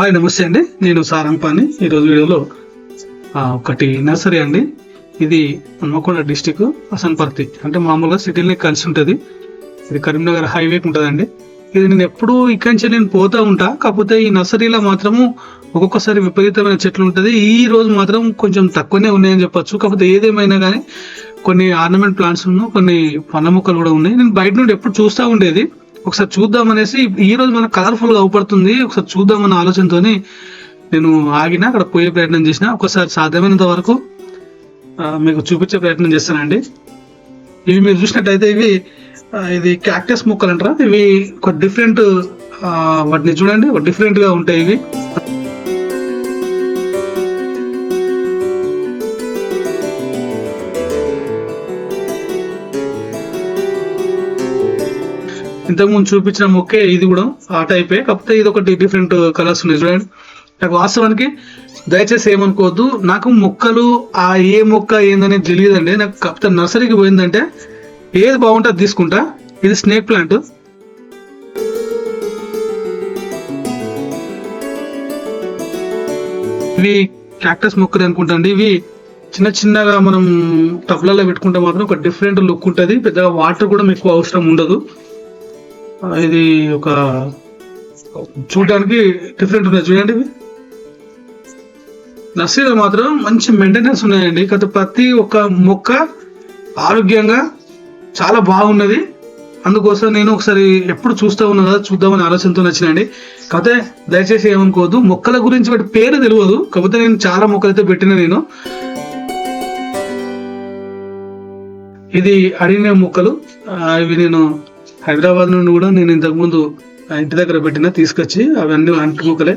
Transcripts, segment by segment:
Hi నమస్తే అండి. నేను సారంపాని ఈరోజు వీడియోలో ఒకటి నర్సరీ అండి. ఇది హన్మకొండ డిస్టిక్ హసన్పర్తి అంటే మామూలుగా సిటీలో కలిసి ఉంటుంది. ఇది కరీంనగర్ హైవేకి ఉంటుందండి. ఇది నేను ఎప్పుడూ ఇక్కడి నుంచి నేను పోతూ ఉంటా. కాకపోతే ఈ నర్సరీలో మాత్రము ఒక్కొక్కసారి విపరీతమైన చెట్లు ఉంటుంది. ఈ రోజు మాత్రం కొంచెం తక్కువనే ఉన్నాయని చెప్పొచ్చు. కాకపోతే ఏదేమైనా కానీ కొన్ని ఆర్నమెంట్ ప్లాంట్స్ ఉన్నాయి కొన్ని పండ్ల మొక్కలు కూడా ఉన్నాయి. నేను బయట నుండి ఎప్పుడు చూస్తూ ఉండేది. ఒకసారి చూద్దాం అనేసి ఈ రోజు మనకు కలర్ఫుల్గా అవుపడుతుంది. ఒకసారి చూద్దామన్న ఆలోచనతోని నేను ఆగిన అక్కడ పోయే ప్రయత్నం చేసిన ఒకసారి సాధ్యమైనంత వరకు మీకు చూపించే ప్రయత్నం చేస్తానండి. ఇవి మీరు చూసినట్టయితే ఇవి ఇది క్యాక్టస్ మొక్కలు అంటారా ఇవి ఒక డిఫరెంట్ వాటిని చూడండి. ఒక డిఫరెంట్గా ఉంటాయి ఇవి. ఇంతకుముందు చూపించిన మొక్కే ఇది కూడా ఆ టైపే కాకపోతే ఇది ఒకటి డిఫరెంట్ కలర్స్ ఉన్నాయి చూడండి. నాకు వాస్తవానికి దయచేసి ఏమనుకోవద్దు. నాకు మొక్కలు ఆ ఏ మొక్క ఏందనేది తెలియదండి. నాకు కాకపోతే నర్సరీకి పోయిందంటే ఏది బాగుంటే అది తీసుకుంటా. ఇది స్నేక్ ప్లాంట్ ఇవి క్యాక్టస్ మొక్కలు అనుకుంటాండి ఇవి చిన్న చిన్నగా మనం టబ్లలో పెట్టుకుంటే మాత్రం ఒక డిఫరెంట్ లుక్ ఉంటుంది. పెద్దగా వాటర్ కూడా మీకు అవసరం ఉండదు. ఇది ఒక చూడడానికి డిఫరెంట్ ఉన్నాయి. చూడండి ఇవి. నర్సరీలో మాత్రం మంచి మెయింటెనెన్స్ ఉన్నాయండి. గత ప్రతి ఒక్క మొక్క ఆరోగ్యంగా చాలా బాగున్నది. అందుకోసం నేను ఒకసారి ఎప్పుడు చూస్తూ ఉన్నా కదా చూద్దామని ఆలోచనతో నచ్చినండి కాకపోతే దయచేసి ఏమనుకోవద్దు. మొక్కల గురించి వాటి పేరు తెలియదు. కాకపోతే నేను చాలా మొక్కలైతే పెట్టిన నేను. ఇది అడిగిన మొక్కలు. ఇవి నేను హైదరాబాద్ నుండి కూడా నేను ఇంతకుముందు ఆ ఇంటి దగ్గర పెట్టిన తీసుకొచ్చి అవన్నీ అంటు మొక్కలే.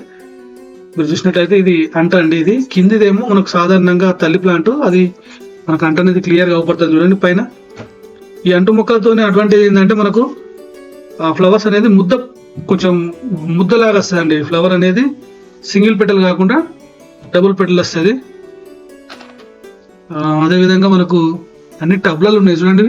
మీరు చూసినట్టయితే ఇది అంట అండి ఇది. కిందిదేమో మనకు సాధారణంగా తల్లి ప్లాంట్. అది మనకు అంట అనేది క్లియర్గా అవపడుతుంది చూడండి పైన. ఈ అంటు మొక్కలతోనే అడ్వాంటేజ్ ఏంటంటే మనకు ఆ ఫ్లవర్స్ అనేది ముద్ద కొంచెం ముద్దలాగా వస్తుందండి ఫ్లవర్ అనేది సింగిల్ పెటల్ కాకుండా డబుల్ పెటల్ వస్తుంది. అదేవిధంగా మనకు అన్ని టబ్లాలు ఉన్నాయి చూడండి.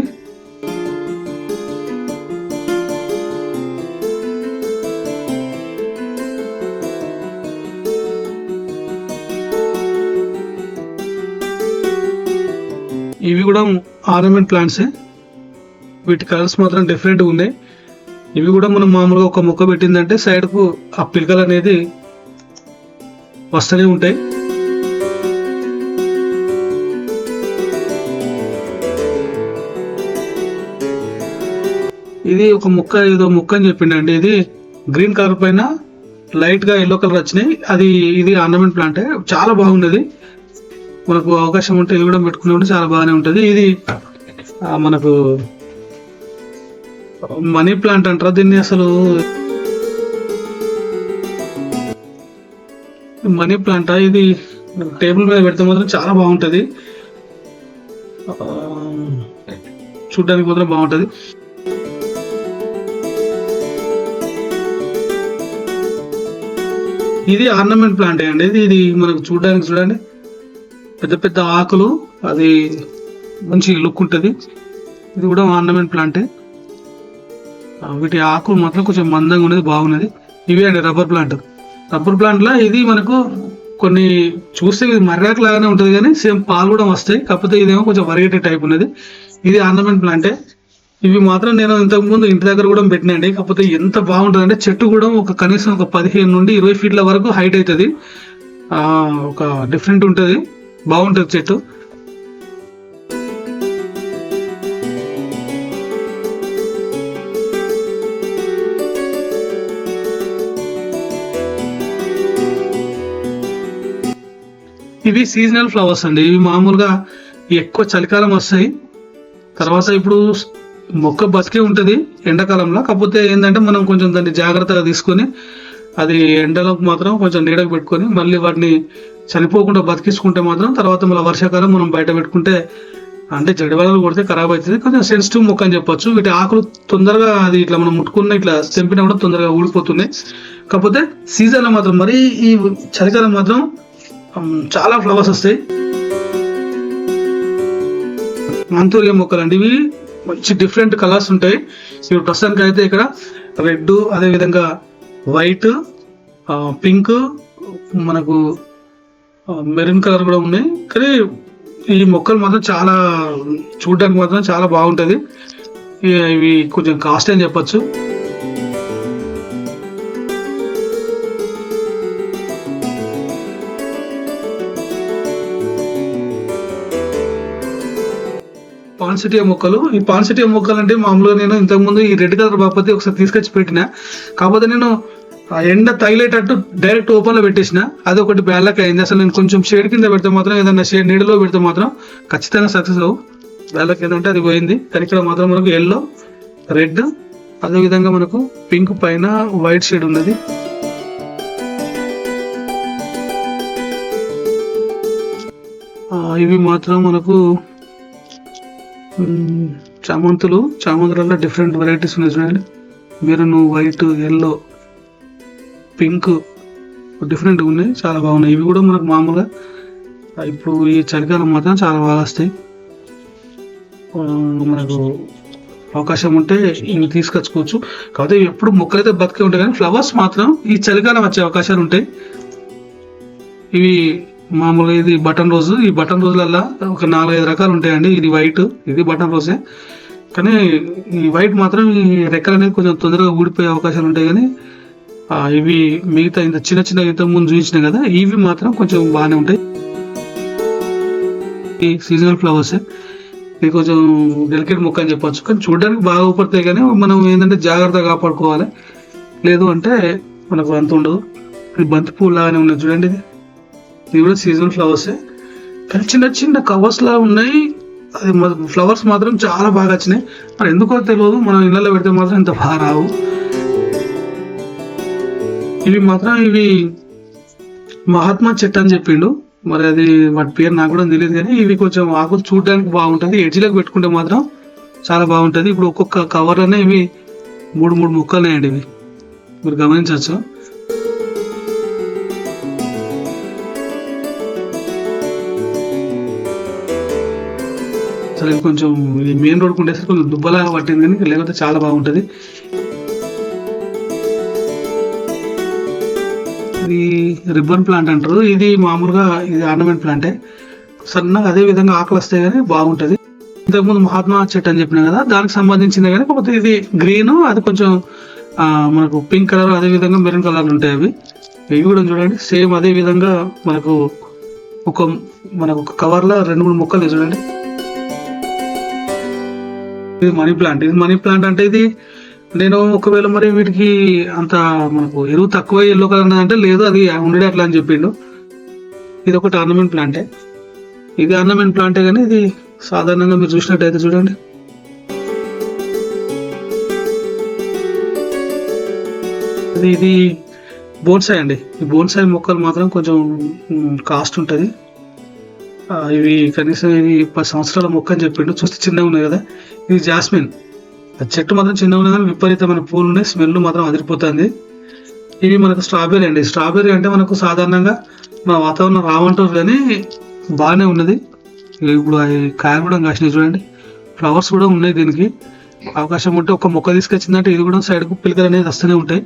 ఇవి. కూడా ఆర్నమెంట్ ప్లాంట్సే. వీటి కలర్స్ మాత్రం డిఫరెంట్గా ఉన్నాయి ఇవి కూడా మనం మామూలుగా ఒక మొక్క పెట్టిందంటే సైడ్కు ఆ పిలకలు అనేది వస్తూనే ఉంటాయి. ఇది ఒక మొక్క ఏదో మొక్క అని చెప్పిండండి. ఇది గ్రీన్ కలర్ పైన లైట్గా ఎల్లో కలర్ వచ్చినాయి. అది ఇది ఆర్నమెంట్ ప్లాంట్. చాలా బాగున్నది మనకు అవకాశం ఉంటే ఇది కూడా పెట్టుకునే చాలా బాగానే ఉంటుంది. ఇది మనకు మనీ ప్లాంట్ అంటారా దీన్ని అసలు? మనీ ప్లాంట్ ఇది టేబుల్ మీద పెడితే మాత్రం చాలా బాగుంటుంది. చూడడానికి చూడ్డానికి మాత్రం బాగుంటుంది. ఇది ఆర్నమెంట్ ప్లాంట్ అండి. ఇది ఇది మనకు చూడడానికి చూడండి. పెద్ద పెద్ద ఆకులు అది మంచి లుక్ ఉంటుంది. ఇది కూడా ఆర్నమెంట్ ప్లాంటే వీటి ఆకులు మాత్రం కొంచెం మందంగా ఉన్నది బాగున్నది. ఇవి అండి రబ్బర్ ప్లాంట్ రబ్బర్ ప్లాంట్లో ఇది మనకు కొన్ని చూస్తే ఇది మర్రాకు లాగానే ఉంటుంది కానీ సేమ్ పాలు కూడా వస్తాయి. కాకపోతే ఇదేమో కొంచెం వరిగేటే టైప్ ఉన్నది. ఇది ఆర్నమెంట్ ప్లాంటే ఇవి మాత్రం నేను ఇంతకుముందు ఇంటి దగ్గర కూడా పెట్టినండి కాకపోతే ఎంత బాగుంటుంది అంటే చెట్టు కూడా ఒక కనీసం ఒక పదిహేను నుండి ఇరవై ఫీట్ల వరకు హైట్ అవుతుంది. ఒక డిఫరెంట్ ఉంటుంది. బాగుంటుంది చెట్టు. ఇవి సీజనల్ ఫ్లవర్స్ అండి. ఇవి మామూలుగా ఎక్కువ చలికాలం వస్తాయి. తర్వాత ఇప్పుడు మొక్క బతికే ఉంటుంది ఎండాకాలంలో. కాకపోతే ఏంటంటే మనం కొంచెం దాన్ని జాగ్రత్తగా తీసుకొని అది ఎండలోకి మాత్రం కొంచెం నీడకు పెట్టుకొని మళ్ళీ వాటిని చనిపోకుండా బతికించుకుంటే మాత్రం తర్వాత మళ్ళీ వర్షాకాలం మనం బయట పెట్టుకుంటే అంటే జడివాళ్ళు కొడితే ఖరాబ్ అవుతుంది. కొంచెం సెన్సిటివ్ మొక్క అని చెప్పొచ్చు. వీటి ఆకులు తొందరగా అది ఇట్లా మనం ముట్టుకున్న ఇట్లా తెంపినా కూడా తొందరగా ఊడిపోతున్నాయి. కాకపోతే సీజన్లో మాత్రం మరీ ఈ చలికాలం మాత్రం చాలా ఫ్లవర్స్ వస్తాయి. మంతూరియా మొక్కలు అండి. ఇవి మంచి డిఫరెంట్ కలర్స్ ఉంటాయి. ఇవి ప్రస్తుతానికి అయితే ఇక్కడ రెడ్ అదేవిధంగా వైట్ పింక్ మనకు మెరూన్ కలర్ కూడా ఉన్నాయి. కానీ ఈ మొక్కలు మాత్రం చాలా చూడడానికి మాత్రం చాలా బాగుంటుంది. ఇవి కొంచెం కాస్ట్ అని చెప్పొచ్చు. పాన్సిటియా మొక్కలు. ఈ పాన్సిటియా మొక్కలు అంటే మామూలుగా నేను ఇంతకుముందు ఈ రెడ్ కలర్ బాపతి ఒకసారి తీసుకొచ్చి పెట్టిన. కాకపోతే నేను ఆ ఎండ తగిలేటట్టు డైరెక్ట్ ఓపెన్లో పెట్టేసిన. అది ఒకటి బ్యాలక్ అయింది. అసలు నేను కొంచెం షేడ్ కింద పెడితే మాత్రం ఏదైనా షేడ్ నీడలో పెడితే మాత్రం ఖచ్చితంగా సక్సెస్ అవ్వు. బ్యాలక్ ఏంటంటే అది పోయింది. కానీ ఇక్కడ మాత్రం మనకు ఎల్లో రెడ్ అదే విధంగా మనకు పింక్ పైన వైట్ షేడ్ ఉన్నది. ఇవి మాత్రం మనకు చామంతులు చామంతులలో డిఫరెంట్ వెరైటీస్ ఉన్నాయి చూడండి. Maroon white yellow pink different ఉన్నాయి చాలా బాగున్నాయి. ఇవి కూడా మనకు మామూలుగా ఇప్పుడు ఈ చలికాలం మాత్రం చాలా బాగా వస్తాయి. మనకు అవకాశం ఉంటే ఇవి తీసుకొచ్చుకోవచ్చు. కాకపోతే ఎప్పుడు ఎప్పుడు మొక్కలైతే బతికే ఉంటాయి కానీ ఫ్లవర్స్ మాత్రం ఈ చలికాలం వచ్చే అవకాశాలు ఉంటాయి. ఇవి మామూలుగా ఇది బటన్ రోజు ఈ బటన్ రోజులల్లా ఒక నాలుగైదు రకాలు ఉంటాయండి. ఇది వైట్ ఇది బటన్ రోజే. కానీ ఈ వైట్ మాత్రం ఈ రెక్కలు అనేది కొంచెం తొందరగా ఊడిపోయే అవకాశాలు ఉంటాయి. కానీ ఇవి మిగతా ఇంత చిన్న చిన్న ఇంత ముందు చూపించిన కదా ఇవి మాత్రం కొంచెం బాగానే ఉంటాయి. ఈ సీజనల్ ఫ్లవర్స్ ఇది కొంచెం డెలికేట్ మొక్క అని చెప్పొచ్చు. కానీ చూడడానికి బాగా ఉపడతాయి కానీ మనం ఏంటంటే జాగ్రత్తగా కాపాడుకోవాలి. లేదు అంటే మనకు అంత ఉండదు. ఇది బంతి పువ్వు లాగానే ఉన్నది చూడండి ఇది. ఇది కూడా సీజనల్ ఫ్లవర్సే కానీ చిన్న చిన్న కవర్స్ లా ఉన్నాయి. అది ఫ్లవర్స్ మాత్రం చాలా బాగా వచ్చినాయి. మరి ఎందుకో తెలియదు మనం ఇళ్ళలో పెడితే మాత్రం ఇంత బాగా రావు. ఇవి మాత్రం ఇవి మహాత్మా చెట్టు అని చెప్పిండు. మరి అది వాటి పేరు నాకు కూడా తెలియదు కానీ ఇవి కొంచెం ఆకులు చూడడానికి బాగుంటుంది. ఎడ్జిలకు పెట్టుకుంటే మాత్రం చాలా బాగుంటుంది. ఇప్పుడు ఒక్కొక్క కవర్ అనే ఇవి మూడు మూడు ముక్కలున్నాయండి ఇవి. మీరు గమనించవచ్చు. అసలు ఇది కొంచెం ఇది మెయిన్ రోడ్ ఉండేసరికి కొంచెం దుబ్బలాగా పట్టింది కానీ లేకపోతే చాలా బాగుంటుంది. ఇది రిబ్బన్ ప్లాంట్ అంటారు. ఇది మామూలుగా ఇది ఆర్నమెంట్ ప్లాంటే. సన్నగా అదే విధంగా ఆకలి వస్తాయి కానీ బాగుంటది. ఇంతకుముందు మహాత్మా చెట్టు అని చెప్పిన కదా దానికి సంబంధించింది కానీ కాకపోతే ఇది గ్రీన్ అది కొంచెం మనకు పింక్ కలర్ అదే విధంగా మెరూన్ కలర్ ఉంటాయి అవి. ఇవి కూడా చూడండి. సేమ్ అదే విధంగా మనకు ఒక మనకు ఒక కవర్లో రెండు మూడు మొక్కలు చూడండి. ఇది మనీ ప్లాంట్. ఇది మనీ ప్లాంట్ అంటే ఇది నేను ఒకవేళ మరి వీటికి అంత మనకు ఎరువు తక్కువ ఎల్లో కలర్ అంటే లేదు అది ఉండడే అట్లా అని చెప్పిండు. ఇది ఒకటి ఆర్నమెంట్ ప్లాంటే ఇది ఆర్నమెంట్ ప్లాంటే కానీ ఇది సాధారణంగా మీరు చూసినట్టయితే చూడండి. ఇది ఇది బోన్సాయ్ అండి. ఈ బోన్సాయ్ మొక్కలు మాత్రం కొంచెం కాస్ట్ ఉంటుంది. ఇవి కనీసం ఇవి పది సంవత్సరాల మొక్క అని చెప్పిండు. చూస్తే చిన్నగా ఉన్నాయి కదా. ఇది జాస్మిన్. చెట్టు మాత్రం చిన్నగా ఉన్నాయి కానీ విపరీతమైన పూలు ఉన్నాయి స్మెల్ మాత్రం అదిరిపోతుంది. ఇవి మనకు స్ట్రాబెర్రీ అండి. స్ట్రాబెర్రీ అంటే మనకు సాధారణంగా మన వాతావరణం రావంటారు కానీ బాగానే ఉన్నది. ఇప్పుడు అవి కాయలు కూడా కాసినాయి చూడండి. ఫ్లవర్స్ కూడా ఉన్నాయి దీనికి. అవకాశం ఉంటే ఒక మొక్క తీసుకొచ్చిందంటే ఇది కూడా సైడ్కు పిలకలు అనేది వస్తూనే ఉంటాయి.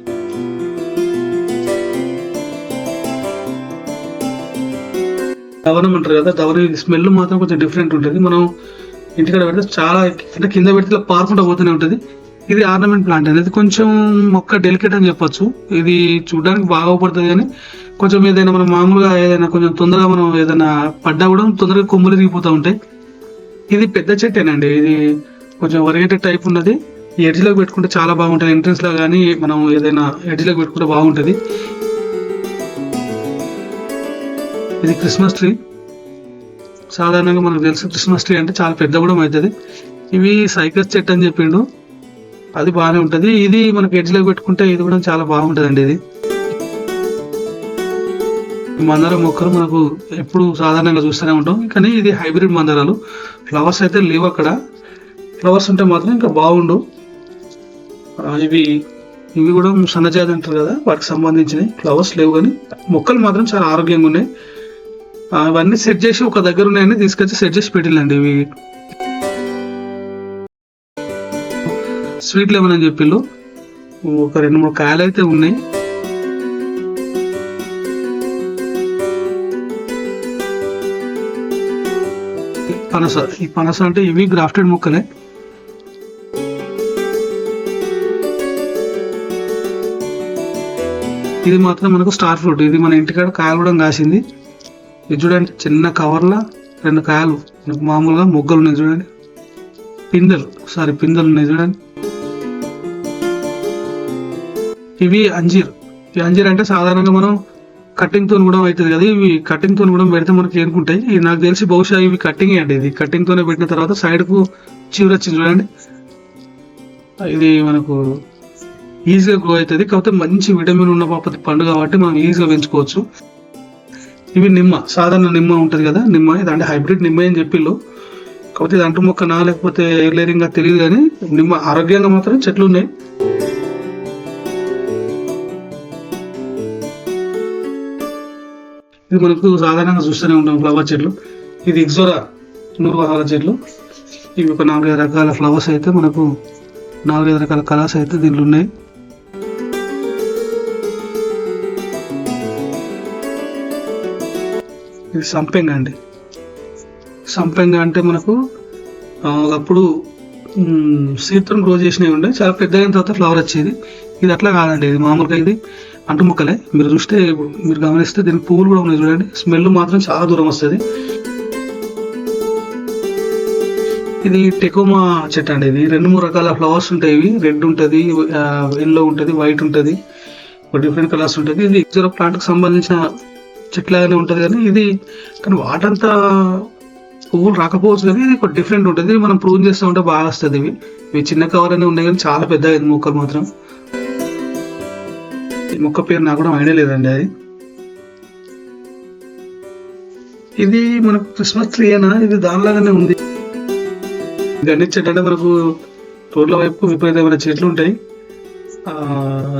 దవనం అంటారు కదా దవనం స్మెల్ మాత్రం కొంచెం డిఫరెంట్ ఉంటుంది. మనం ఇంటికాడ పెడితే చాలా అంటే కింద పెడితే పారుకుంటూ పోతూనే ఉంటుంది. ఇది ఆర్నమెంట్ ప్లాంట్ అనేది కొంచెం మొక్క డెలికేట్ అని చెప్పొచ్చు. ఇది చూడడానికి బాగా పడుతుంది కానీ కొంచెం ఏదైనా మనం మామూలుగా ఏదైనా కొంచెం తొందరగా మనం ఏదైనా పడ్డా కూడా తొందరగా కొమ్ములు తిరిగిపోతూ ఉంటాయి. ఇది పెద్ద చెట్టేనండి ఇది కొంచెం ఒరిగేటెడ్ టైప్ ఉన్నది. ఈ ఎడ్జ్లోకి పెట్టుకుంటే చాలా బాగుంటుంది. ఎంట్రన్స్లో కానీ మనం ఏదైనా ఎడ్జ్లోకి పెట్టుకుంటే బాగుంటుంది. ఇది క్రిస్మస్ ట్రీ. సాధారణంగా మనకు తెలుసు క్రిస్మస్ ట్రీ అంటే చాలా పెద్ద కూడా అవుతుంది. ఇవి సైకస్ చెట్టు అని చెప్పిండు. అది బాగానే ఉంటుంది. ఇది మనకి ఎడ్జ్లో పెట్టుకుంటే ఇది కూడా చాలా బాగుంటుందండి ఇది. మందార మొక్కలు మనకు ఎప్పుడు సాధారణంగా చూస్తూనే ఉంటాం. కానీ ఇది హైబ్రిడ్ మందారాలు. ఫ్లవర్స్ అయితే లేవు అక్కడ. ఫ్లవర్స్ ఉంటే మాత్రం ఇంకా బాగుండు. ఇవి ఇవి కూడా సన్నజాతి అంటారు కదా వాటికి సంబంధించినవి. ఫ్లవర్స్ లేవు కానీ మొక్కలు మాత్రం చాలా ఆరోగ్యంగా ఉన్నాయి. అవన్నీ సెట్ చేసి ఒక దగ్గర ఉన్నాయని తీసుకొచ్చి సెట్ చేసి పెట్టిల్లండి ఇవి. స్వీట్లు ఏమైనా అని ఒక రెండు మూడు కాయలు అయితే ఉన్నాయి. పనస ఈ పనస అంటే ఇవి గ్రాఫ్టెడ్ మొక్కలే. ఇది మాత్రం మనకు స్టార్ ఫ్రూట్. ఇది మన ఇంటికాడ కాయలు కూడా కాసింది. ఇది చూడండి చిన్న కవర్లో రెండు కాయలు. మామూలుగా మొగ్గలు ఉన్నాయి చూడండి. పిందెలు సారీ పిందెలు ఉన్నాయి చూడండి. ఇవి అంజీర్. ఈ అంజీర్ అంటే సాధారణంగా మనం కటింగ్ కూడా అవుతుంది కదా. ఇవి కటింగ్ కూడా పెడితే మనకి ఏనుకుంటాయి. ఇది నాకు తెలిసి బహుశా ఇవి కటింగ్ అండి ఇది. కటింగ్తోనే పెట్టిన తర్వాత సైడ్కు చివరి వచ్చింది చూడండి. ఇది మనకు ఈజీగా గ్రో అవుతుంది. కాకపోతే మంచి విటమిన్ ఉన్న పాప పండు కాబట్టి మనం ఈజీగా పెంచుకోవచ్చు. ఇవి నిమ్మ సాధారణ నిమ్మ ఉంటుంది కదా నిమ్మ ఇది అంటే హైబ్రిడ్ నిమ్మ అని చెప్పిళ్ళు. కాకపోతే ఇది అంటు మొక్కనా లేకపోతే ఎయిర్లేరింగ్ తెలియదు కానీ నిమ్మ ఆరోగ్యంగా మాత్రం చెట్లు ఉన్నాయి. ఇది మనకు సాధారణంగా చూస్తూనే ఉంటాం ఫ్లవర్ చెట్లు. ఇది ఇగ్జోరా నూరువహాల చెట్లు. ఇవి ఒక నాలుగైదు రకాల ఫ్లవర్స్ అయితే మనకు నాలుగైదు రకాల కలర్స్ అయితే దీనిలో ఉన్నాయి. ఇది సంపెంగ అండి. సంపెంగ అంటే మనకు ఒకప్పుడు సీడ్తో గ్రో చేసినవి ఉండే చాలా పెద్దగైన అయిన తర్వాత ఫ్లవర్ వచ్చేది. ఇది అట్లా కాదండి ఇది మామూలుగా ఇది అంటు మొక్కలే మీరు చూస్తే మీరు గమనిస్తే దీనికి పువ్వులు కూడా ఉన్నాయి చూడండి. స్మెల్ మాత్రం చాలా దూరం వస్తుంది. ఇది టెకోమా చెట్టు అండి. ఇది రెండు మూడు రకాల ఫ్లవర్స్ ఉంటాయి. ఇవి రెడ్ ఉంటుంది ఎల్లో ఉంటుంది వైట్ ఉంటుంది. డిఫరెంట్ కలర్స్ ఉంటుంది. ఇది జీరో ప్లాంట్కి సంబంధించిన చెట్లాగానే ఉంటుంది కానీ ఇది కానీ వాటంతా పువ్వులు రాకపోవచ్చు కానీ ఇది ఒక డిఫరెంట్ ఉంటుంది. మనం ప్రూవ్ చేస్తూ ఉంటే బాగా వస్తుంది ఇవి. ఇవి చిన్న కవర్ అనే ఉన్నాయి కానీ చాలా పెద్ద అయింది మొక్కలు మాత్రం. ఈ మొక్క పేరు నాకు కూడా ఐడియా లేదండి అది. ఇది మనకు క్రిస్మస్ ట్రీ అయినా ఇది దానిలాగానే ఉంది. గన్ని చెట్టు అంటే మనకు రోడ్ల వైపు విపరీతమైన చెట్లు ఉంటాయి.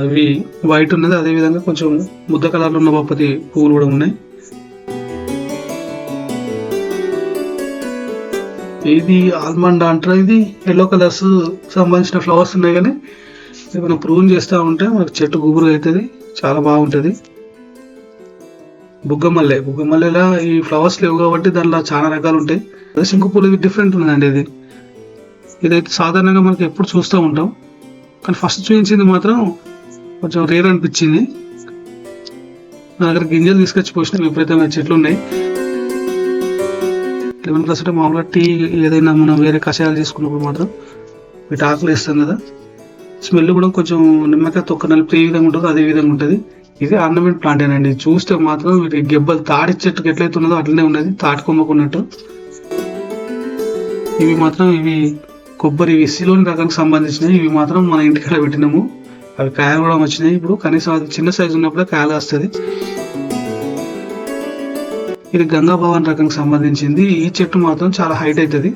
అవి వైట్ ఉన్నది అదే విధంగా కొంచెం ముద్ద కలర్లో ఉన్న బాపతి పువ్వులు కూడా ఉన్నాయి. ఇది ఆల్మండ్ అంటారు? ఇది ఎల్లో కలర్స్ సంబంధించిన ఫ్లవర్స్ ఉన్నాయి కానీ ఇది మనం ప్రూన్ చేస్తూ ఉంటే మనకు చెట్టు గుబురు అవుతుంది చాలా బాగుంటుంది. బుగ్గమల్లె బుగ్గమల్లెలా ఈ ఫ్లవర్స్ లేవు కాబట్టి దాంట్లో చాలా రకాలు ఉంటాయి. అదే శంకుపూలు ఇది డిఫరెంట్ ఉందండి ఇది. ఇదైతే సాధారణంగా మనకి ఎప్పుడు చూస్తూ ఉంటాం. కానీ ఫస్ట్ చూపించింది మాత్రం కొంచెం రేర్ అనిపించింది. నా దగ్గర గింజలు తీసుకొచ్చి పోసిన విపరీతమైన చెట్లు ఉన్నాయి. లెమన్ గ్లాస్ అంటే మామూలుగా టీ ఏదైనా మనం వేరే కషాయాలు తీసుకున్నప్పుడు మాత్రం వీటి ఆకులు వేస్తాం కదా. స్మెల్ కూడా కొంచెం నిమ్మకాయ తొక్క నలిపి ఏ విధంగా ఉంటుందో అదే విధంగా ఉంటుంది. ఇది ఆర్నమెంట్ ప్లాంట్ అండి చూస్తే మాత్రం వీటి గెబ్బలు తాడి చెట్టుకు ఎట్లయితే ఉన్నదో అట్లనే ఉన్నది. తాటి కొమ్మకున్నట్టు ఇవి మాత్రం ఇవి కొబ్బరి ఇవి సిలోని రకానికి సంబంధించినవి ఇవి మాత్రం మన ఇంటికాడ పెట్టినాము. అవి కాయలు కూడా వచ్చినాయి. ఇప్పుడు కనీసం అది చిన్న సైజు ఉన్నప్పుడే కాయలు వస్తుంది ఇది గంగా భవన్ రకానికి సంబంధించింది. ఈ చెట్టు మాత్రం చాలా హైట్ అవుతుంది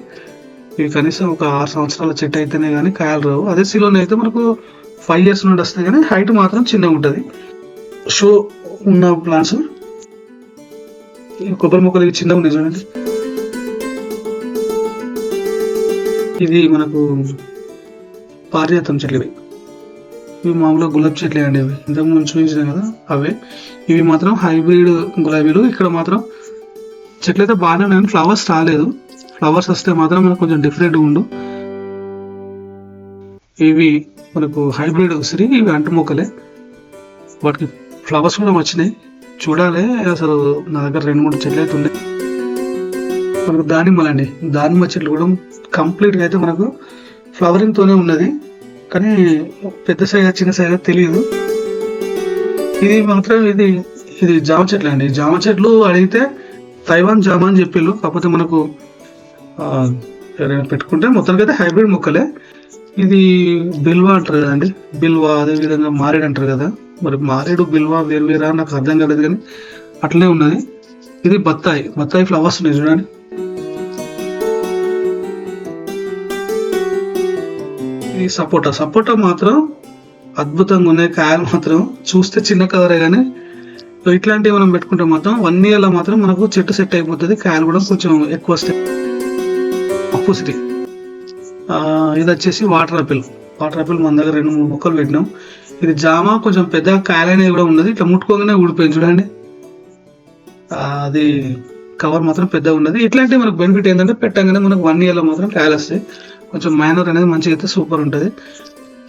ఇవి కనీసం ఒక ఆరు సంవత్సరాల చెట్టు అయితేనే కానీ కాయలు రావు. అదే సిలోని అయితే మనకు ఫైవ్ ఇయర్స్ నుండి వస్తాయి కానీ హైట్ మాత్రం చిన్నగా ఉంటుంది. షో ఉన్న ప్లాంట్స్ కొబ్బరి మొక్కలు చిన్నగా ఉన్నాయి చూడండి. ఇది మనకు పారిజాతం చెట్లు ఇవి ఇవి మామూలుగా గులాబీ చెట్లే అండి ఇవి ఇంతకు ముందు చూపించినాం కదా అవే. ఇవి మాత్రం హైబ్రిడ్ గులాబీలు. ఇక్కడ మాత్రం చెట్లు అయితే బాగానే ఉన్నాయి ఫ్లవర్స్ రాలేదు. ఫ్లవర్స్ వస్తే మాత్రం మనకు కొంచెం డిఫరెంట్ ఉండు. ఇవి మనకు హైబ్రిడ్ ఉసిరి ఇవి అంటు మొక్కలే వాటికి ఫ్లవర్స్ కూడా వచ్చినాయి. చూడాలి అసలు నా దగ్గర రెండు మూడు చెట్లు అయితే ఉన్నాయి. మనకు దానిమ్మలండి దానిమ్మ చెట్లు కూడా కంప్లీట్గా అయితే మనకు ఫ్లవరింగ్ తోనే ఉన్నది. కానీ పెద్ద సైజ్ చిన్న సైజ్ తెలియదు. ఇది మాత్రం ఇది ఇది జామ చెట్లు అండి. జామ చెట్లు అడిగితే తైవాన్ జామ అని చెప్పిళ్ళు. కాకపోతే మనకు ఎవరైనా పెట్టుకుంటే మొత్తానికి అయితే హైబ్రిడ్ మొక్కలే. ఇది బిల్వా అంటారు కదండి బిల్వా అదే విధంగా మారేడు అంటారు కదా. మరి మారేడు బిల్వా వేరు వేరా నాకు అర్థం కాలేదు కానీ అట్లనే ఉన్నది. ఇది బత్తాయి. బత్తాయి ఫ్లవర్స్ ఉన్నాయి చూడండి. ఇది సపోటా. సపోటా మాత్రం అద్భుతంగా ఉన్నాయి. కాయలు మాత్రం చూస్తే చిన్న కలరే కానీ ఇట్లాంటివి మనం పెట్టుకుంటే మాత్రం వన్ ఇయర్లో మాత్రం మనకు చెట్టు సెట్ అయిపోతుంది. కాయలు కూడా కొంచెం ఎక్కువ వస్తాయి. అప్పుసిటీ ఇది వచ్చేసి వాటర్ ఆపిల్ వాటర్ ఆపిల్ మన దగ్గర రెండు మూడు మొక్కలు పెట్టినాం. ఇది జామ కొంచెం పెద్ద కాయలనేది కూడా ఉన్నది. ఇట్లా ముట్టుకోగానే ఊడిపోయింది చూడండి. అది కవర్ మాత్రం పెద్దగా ఉన్నది. ఇట్లాంటి మనకు బెనిఫిట్ ఏంటంటే పెట్టగానే మనకు వన్ ఇయర్లో మాత్రం కాయలు వస్తాయి. కొంచెం మైనర్ అనేది మంచిగా అయితే సూపర్ ఉంటుంది.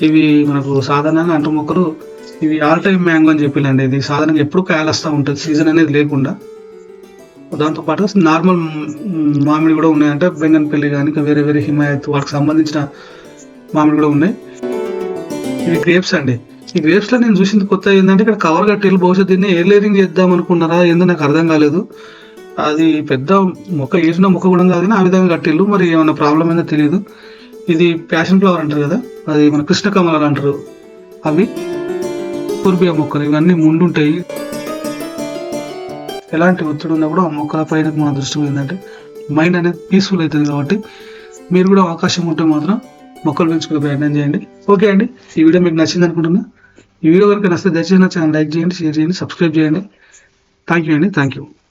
ఇవి మనకు సాధారణంగా అంటు మొక్కలు ఇవి ఆల్ టైమ్ మ్యాంగో అని చెప్పిలండి ఇది సాధారణంగా ఎప్పుడు కాయలు వస్తూ ఉంటుంది సీజన్ అనేది లేకుండా. దాంతో పాటు నార్మల్ మామిడి కూడా ఉన్నాయంటే బెంగన్పల్లి కానీ వేరే వేరే హిమాయత్ వాటికి సంబంధించిన మామిడి కూడా ఉన్నాయి. ఇవి గ్రేప్స్ అండి. ఈ గ్రేప్స్లో నేను చూసింది కొత్త ఏంటంటే ఇక్కడ కవర్ కట్టేళ్ళు బహుశా దీన్ని ఎయిర్ లేరింగ్ చేద్దాం అనుకున్నారా ఏందో నాకు అర్థం కాలేదు. అది పెద్ద మొక్క వేసిన మొక్క కూడా కాదు కానీ ఆ విధంగా కట్టిల్లు మరి ఏమైనా ప్రాబ్లం అయినా తెలియదు ఇది ప్యాషన్ ఫ్లవర్ అంటారు కదా అది మన కృష్ణ కమలాలు అంటారు. అవి కుర్బియా మొక్కలు. ఇవన్నీ ముందుంటాయి ఎలాంటి ఒత్తిడి ఉన్నా కూడా ఆ మొక్కల పైన మన దృష్టి ఏంటంటే మైండ్ అనేది పీస్ఫుల్ అవుతుంది కాబట్టి మీరు కూడా అవకాశం ఉంటే మాత్రం మొక్కలు పెంచుకునే ప్రయత్నం చేయండి. ఓకే అండి ఈ వీడియో మీకు నచ్చింది అనుకుంటున్నా. ఈ వీడియో కనుక నచ్చితే దయచేసి నా ఛానల్ లైక్ చేయండి షేర్ చేయండి సబ్స్క్రైబ్ చేయండి. థ్యాంక్ యూ అండి థ్యాంక్ యూ